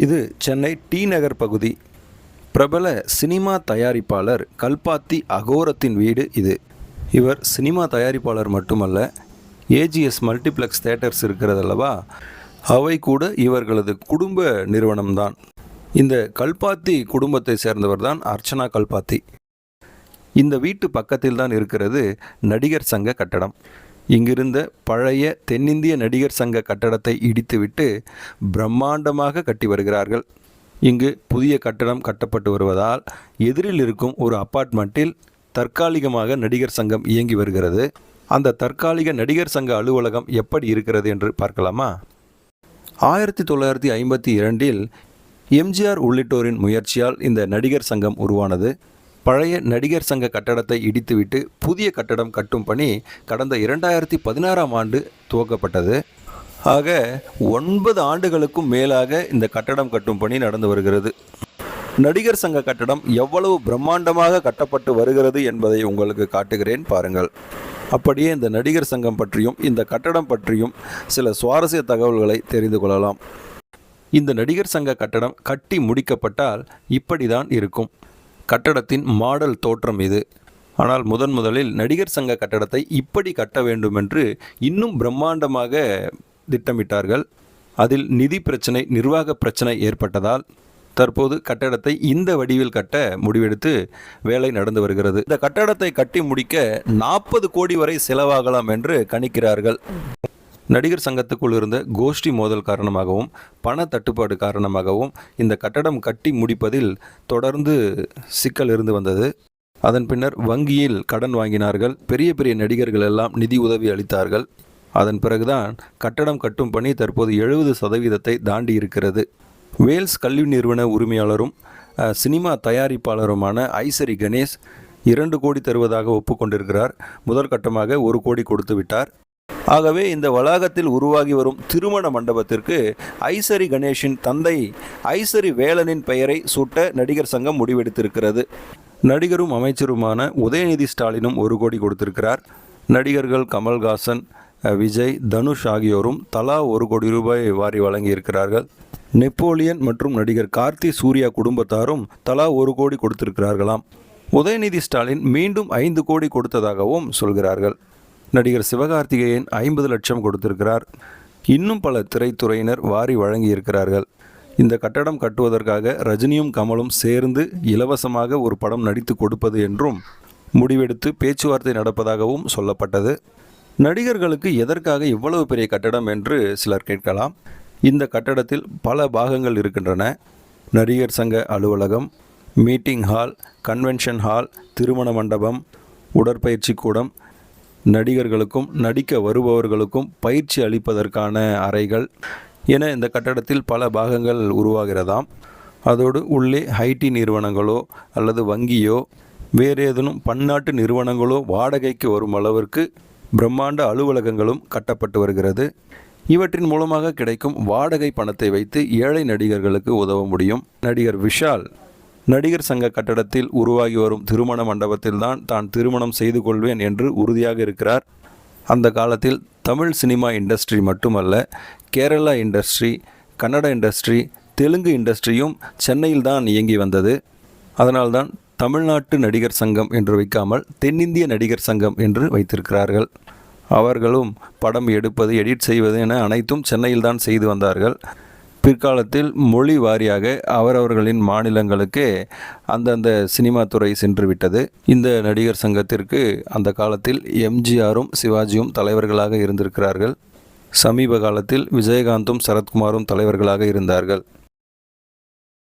இது சென்னை டி நகர் பகுதி. பிரபல சினிமா தயாரிப்பாளர் கல்பாத்தி அகோரத்தின் வீடு இது. இவர் சினிமா தயாரிப்பாளர் மட்டுமல்ல ஏஜிஎஸ் மல்டிப்ளெக்ஸ் தேட்டர்ஸ் இருக்கிறதல்லவா? அவை கூட இவர்களது குடும்ப நிறுவனம்தான். இந்த கல்பாத்தி குடும்பத்தை சேர்ந்தவர் தான் அர்ச்சனா கல்பாத்தி. இந்த வீட்டு பக்கத்தில் தான் இருக்கிறது நடிகர் சங்க கட்டடம். இங்கிருந்த பழைய தென்னிந்திய நடிகர் சங்க கட்டடத்தை இடித்துவிட்டு பிரம்மாண்டமாக கட்டி வருகிறார்கள். இங்கு புதிய கட்டடம் கட்டப்பட்டு வருவதால் எதிரில் இருக்கும் ஒரு அப்பார்ட்மெண்ட்டில் தற்காலிகமாக நடிகர் சங்கம் இயங்கி வருகிறது. அந்த தற்காலிக நடிகர் சங்க அலுவலகம் எப்படி இருக்கிறது என்று பார்க்கலாமா? ஆயிரத்தி தொள்ளாயிரத்தி ஐம்பத்தி இரண்டில் எம்ஜிஆர் உள்ளிட்டோரின் முயற்சியால் இந்த நடிகர் சங்கம் உருவானது. பழைய நடிகர் சங்க கட்டடத்தை இடித்துவிட்டு புதிய கட்டடம் கட்டும் பணி கடந்த இரண்டாயிரத்தி பதினாறாம் ஆண்டு துவக்கப்பட்டது. ஆக ஒன்பது ஆண்டுகளுக்கும் மேலாக இந்த கட்டடம் கட்டும் பணி நடந்து வருகிறது. நடிகர் சங்க கட்டடம் எவ்வளவு பிரம்மாண்டமாக கட்டப்பட்டு வருகிறது என்பதை உங்களுக்கு காட்டுகிறேன் பாருங்கள். அப்படியே இந்த நடிகர் சங்கம் பற்றியும் இந்த கட்டடம் பற்றியும் சில சுவாரஸ்ய தகவல்களை தெரிந்து கொள்ளலாம். இந்த நடிகர் சங்க கட்டடம் கட்டி முடிக்கப்பட்டால் இப்படிதான் இருக்கும். கட்டடத்தின் மாடல் தோற்றம் இது. ஆனால் முதன் முதலில் நடிகர் சங்க கட்டடத்தை இப்படி கட்ட வேண்டுமென்று இன்னும் பிரம்மாண்டமாக திட்டமிட்டார்கள். அதில் நிதி பிரச்சனை நிர்வாக பிரச்சனை ஏற்பட்டதால் தற்போது கட்டடத்தை இந்த வடிவில் கட்ட முடிவெடுத்து வேலை நடந்து வருகிறது. இந்த கட்டடத்தை கட்டி முடிக்க நாற்பது கோடி வரை செலவாகலாம் என்று கணிக்கிறார்கள். நடிகர் சங்கத்துக்குள் இருந்த கோஷ்டி மோதல் காரணமாகவும் பண தட்டுப்பாடு காரணமாகவும் இந்த கட்டடம் கட்டி முடிப்பதில் தொடர்ந்து சிக்கல் இருந்து வந்தது. அதன் பின்னர் வங்கியில் கடன் வாங்கினார்கள். பெரிய பெரிய நடிகர்கள் எல்லாம் நிதி உதவி அளித்தார்கள். அதன் பிறகுதான் கட்டடம் கட்டும் பணி தற்போது எழுபது சதவீதத்தை தாண்டி இருக்கிறது. வேல்ஸ் கல்வி நிறுவன உரிமையாளரும் சினிமா தயாரிப்பாளருமான ஐசரி கணேஷ் இரண்டு கோடி தருவதாக ஒப்புக்கொண்டிருக்கிறார். முதற்கட்டமாக ஒரு கோடி கொடுத்து விட்டார். ஆகவே இந்த வளாகத்தில் உருவாகி வரும் திருமண மண்டபத்திற்கு ஐசரி கணேஷின் தந்தை ஐசரி வேலனின் பெயரை சூட்ட நடிகர் சங்கம் முடிவெடுத்திருக்கிறது. நடிகரும் அமைச்சருமான உதயநிதி ஸ்டாலினும் ஒரு கோடி கொடுத்திருக்கிறார். நடிகர்கள் கமல்ஹாசன் விஜய் தனுஷ் ஆகியோரும் தலா ஒரு கோடி ரூபாய் வாரி வழங்கியிருக்கிறார்கள். நெப்போலியன் மற்றும் நடிகர் கார்த்தி சூர்யா குடும்பத்தாரும் தலா ஒரு கோடி கொடுத்திருக்கிறார்களாம். உதயநிதி ஸ்டாலின் மீண்டும் ஐந்து கோடி கொடுத்ததாகவும் சொல்கிறார்கள். நடிகர் சிவகார்த்திகேயன் ஐம்பது லட்சம் கொடுத்திருக்கிறார். இன்னும் பல திரைத்துறையினர் வாரி வழங்கியிருக்கிறார்கள். இந்த கட்டடம் கட்டுவதற்காக ரஜினியும் கமலும் சேர்ந்து இலவசமாக ஒரு படம் நடித்து கொடுப்பது என்றும் முடிவெடுத்து பேச்சுவார்த்தை நடப்பதாகவும் சொல்லப்பட்டது. நடிகர்களுக்கு எதற்காக இவ்வளவு பெரிய கட்டடம் என்று சிலர் கேட்கலாம். இந்த கட்டடத்தில் பல பாகங்கள் இருக்கின்றன. நடிகர் சங்க அலுவலகம் மீட்டிங் ஹால் கன்வென்ஷன் ஹால் திருமண மண்டபம் உடற்பயிற்சி கூடம் நடிகர்களுக்கும் நடிக்க வருபவர்களுக்கும் பயிற்சி அளிப்பதற்கான அறைகள் என இந்த கட்டடத்தில் பல பாகங்கள் உருவாகிறதாம். அதோடு உள்ளே ஐடி நிறுவனங்களோ அல்லது வங்கியோ வேறு ஏதேனும் பன்னாட்டு நிறுவனங்களோ வாடகைக்கு வரும் அளவிற்கு பிரம்மாண்ட அலுவலகங்களும் கட்டப்பட்டு வருகிறது. இவற்றின் மூலமாக கிடைக்கும் வாடகை பணத்தை வைத்து ஏழை நடிகர்களுக்கு உதவ முடியும். நடிகர் விஷால் நடிகர் சங்க கட்டடத்தில் உருவாகி வரும் திருமண மண்டபத்தில்தான் தான் திருமணம் செய்து கொள்வேன் என்று உறுதியாக இருக்கிறார். அந்த காலத்தில் தமிழ் சினிமா இண்டஸ்ட்ரி மட்டுமல்ல கேரளா இண்டஸ்ட்ரி கன்னட இண்டஸ்ட்ரி தெலுங்கு இண்டஸ்ட்ரியும் சென்னையில் தான் இயங்கி வந்தது. அதனால்தான் தமிழ்நாட்டு நடிகர் சங்கம் என்று வைக்காமல் தென்னிந்திய நடிகர் சங்கம் என்று வைத்திருக்கிறார்கள். அவர்களும் படம் எடுப்பது எடிட் செய்வது என அனைத்தும் சென்னையில் தான் செய்து வந்தார்கள். பிற்காலத்தில் மொழி வாரியாக அவரவர்களின் மாநிலங்களுக்கு அந்தந்த சினிமா துறை சென்று விட்டது. இந்த நடிகர் சங்கத்திற்கு அந்த காலத்தில் எம்ஜிஆரும் சிவாஜியும் தலைவர்களாக இருந்திருக்கிறார்கள். சமீப காலத்தில் விஜயகாந்தும் சரத்குமாரும் தலைவர்களாக இருந்தார்கள்.